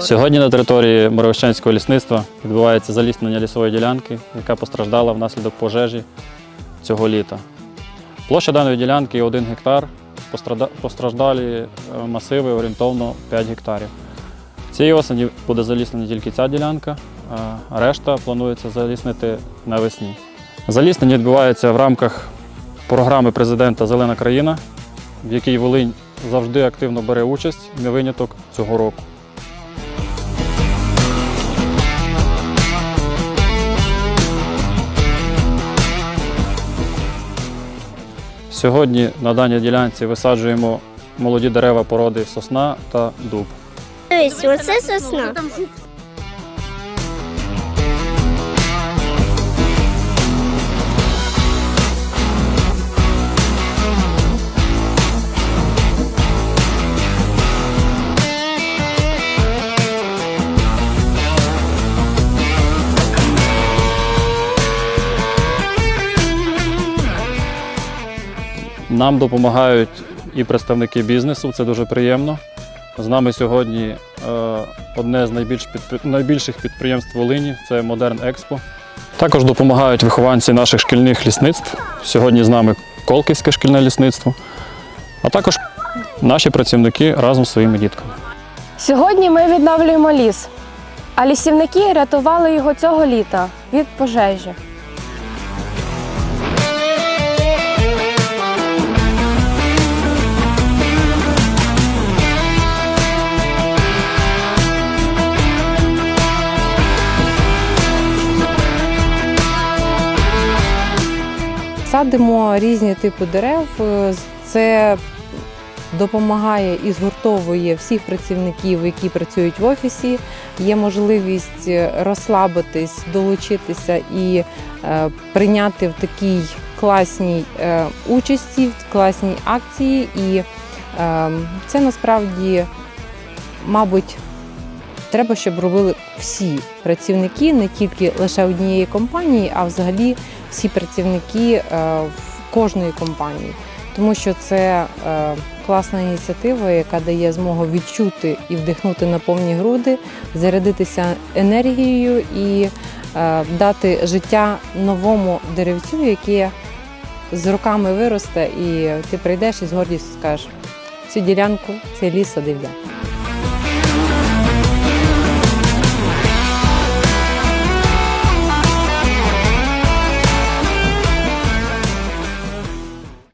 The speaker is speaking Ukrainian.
Сьогодні на території Моровищенського лісництва відбувається заліснення лісової ділянки, яка постраждала внаслідок пожежі цього літа. Площа даної ділянки 1 гектар, постраждалі е, масиви орієнтовно 5 гектарів. Цієї осені буде заліснена тільки ця ділянка, а решта планується заліснити навесні. Заліснення відбувається в рамках програми президента Зелена країна, в якій Волинь завжди активно бере участь, не виняток цього року. Сьогодні на даній ділянці висаджуємо молоді дерева породи сосна та дуб. Ось, оце сосна. Нам допомагають і представники бізнесу, це дуже приємно. З нами сьогодні е, одне з найбільш підпри- найбільших підприємств Волині це Модерн Експо. Також допомагають вихованці наших шкільних лісництв. Сьогодні з нами Колківське шкільне лісництво, а також наші працівники разом зі своїми дітками. Сьогодні ми відновлюємо ліс, а лісівники рятували його цього літа від пожежі. Садимо різні типи дерев. Е, Це допомагає і згуртовує всіх працівників, які працюють в офісі. Є можливість е, розслабитись, долучитися і е, прийняти в такій класній участі, в класній акції. І е, це насправді, мабуть, треба, щоб робили всі працівники, не тільки лише однієї компанії, а взагалі всі працівники е, в кожної компанії. Тому що це е, класна ініціатива, яка дає змогу відчути і вдихнути на повні груди, зарядитися енергією і е, дати життя новому деревцю, яке з роками виросте, і ти прийдеш і з гордістю скажеш, цю ділянку, цей ліс садив.